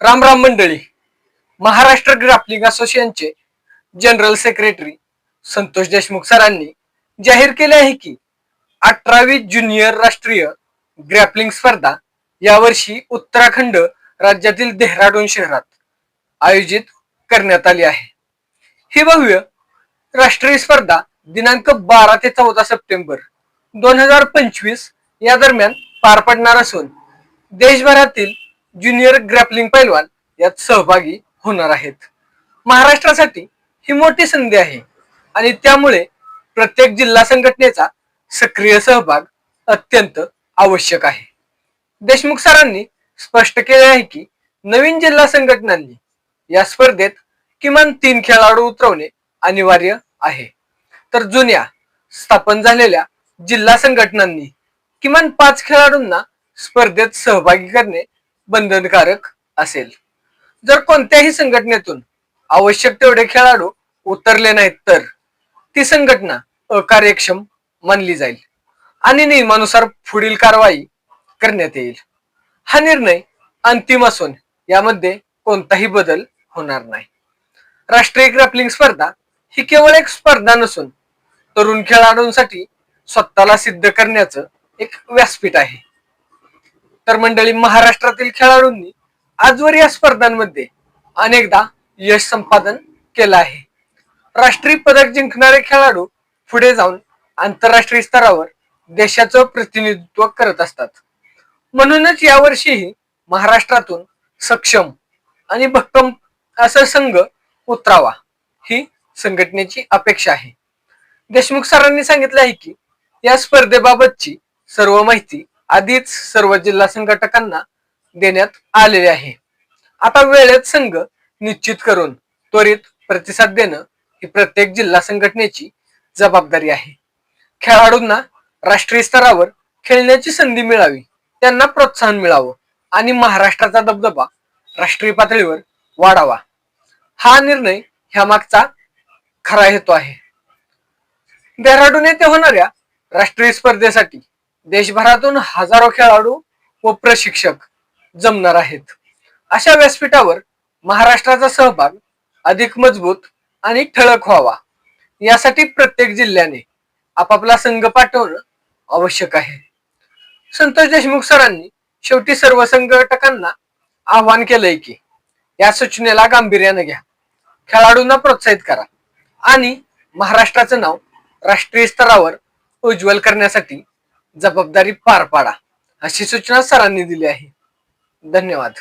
राम राम मंडळी. महाराष्ट्र ग्राफ्लिंग असोसिएशनचे general secretary Santosh Deshmukh सरांनी जाहीर केले आहे की अठरावी ज्युनियर राष्ट्रीय ग्रॅपलिंग स्पर्धा यावर्षी उत्तराखंड राज्यातील देहराडून शहरात आयोजित करण्यात आली आहे. ही भव्य राष्ट्रीय स्पर्धा दिनांक बारा ते चौदा सप्टेंबर दोन हजार पंचवीस या दरम्यान पार पडणार असून देशभरातील ज्युनियर ग्रॅपलिंग पैलवान यात सहभागी होणार आहेत. महाराष्ट्रासाठी ही मोठी संधी आहे आणि त्यामुळे प्रत्येक जिल्हा संघटनेचा सक्रिय सहभाग अत्यंत आवश्यक आहे. देशमुख सरांनी स्पष्ट केले आहे की नवीन जिल्हा संघटनांनी या स्पर्धेत किमान तीन खेळाडू उतरवणे अनिवार्य आहे. तर जुन्या स्थापन झालेल्या जिल्हा संघटनांनी किमान पाच खेळाडूंना स्पर्धेत सहभागी करणे बंधनकारक असेल. जर कोणत्याही संघटनेतून आवश्यक तेवढे खेळाडू उतरले नाहीत तर ती संघटना अकार्यक्षम मानली जाईल आणि नियमानुसार पुढील कारवाई करण्यात येईल. हा निर्णय अंतिम असून यामध्ये कोणताही बदल होणार नाही. राष्ट्रीय ग्रॅपलिंग स्पर्धा ही केवळ एक स्पर्धा नसून तरुण खेळाडूंसाठी स्वतःला सिद्ध करण्याचं एक व्यासपीठ आहे. तर मंडळी महाराष्ट्रातील खेळाडूंनी आजवर या स्पर्धांमध्ये अनेकदा यश संपादन केलं आहे. राष्ट्रीय पदक जिंकणारे खेळाडू पुढे जाऊन आंतरराष्ट्रीय स्तरावर देशाचं प्रतिनिधित्व करत असतात. म्हणूनच यावर्षीही महाराष्ट्रातून सक्षम आणि भक्कम असा संघ उतरावा ही संघटनेची अपेक्षा आहे. देशमुख सरांनी सांगितलं आहे की या स्पर्धेबाबतची सर्व माहिती आधीच सर्व जिल्हा संघटकांना देण्यात आलेले आहे. आता वेळेत संघ निश्चित करून त्वरित प्रतिसाद देणं ही प्रत्येक जिल्हा संघटनेची जबाबदारी आहे. खेळाडूंना राष्ट्रीय स्तरावर खेळण्याची संधी मिळावी त्यांना प्रोत्साहन मिळावं आणि महाराष्ट्राचा दबदबा राष्ट्रीय पातळीवर वाढावा. हा निर्णय ह्या मागचा खरा हेतू आहे. डेहराडून येथे होणाऱ्या राष्ट्रीय स्पर्धेसाठी देशभरातून हजारो खेळाडू व प्रशिक्षक जमणार आहेत. अशा व्यासपीठावर महाराष्ट्राचा सहभाग अधिक मजबूत आणि ठळक व्हावा यासाठी प्रत्येक जिल्ह्याने आपापला संघ पाठवणं आवश्यक आहे. संतोष देशमुख सरांनी शेवटी सर्व संघटकांना आवाहन केलंय की या सूचनेला गांभीर्यानं घ्या. खेळाडूंना प्रोत्साहित करा आणि महाराष्ट्राचं नाव राष्ट्रीय स्तरावर उज्ज्वल करण्यासाठी जबाबदारी पार पाडा अशी सूचना सरांनी दिली आहे. धन्यवाद.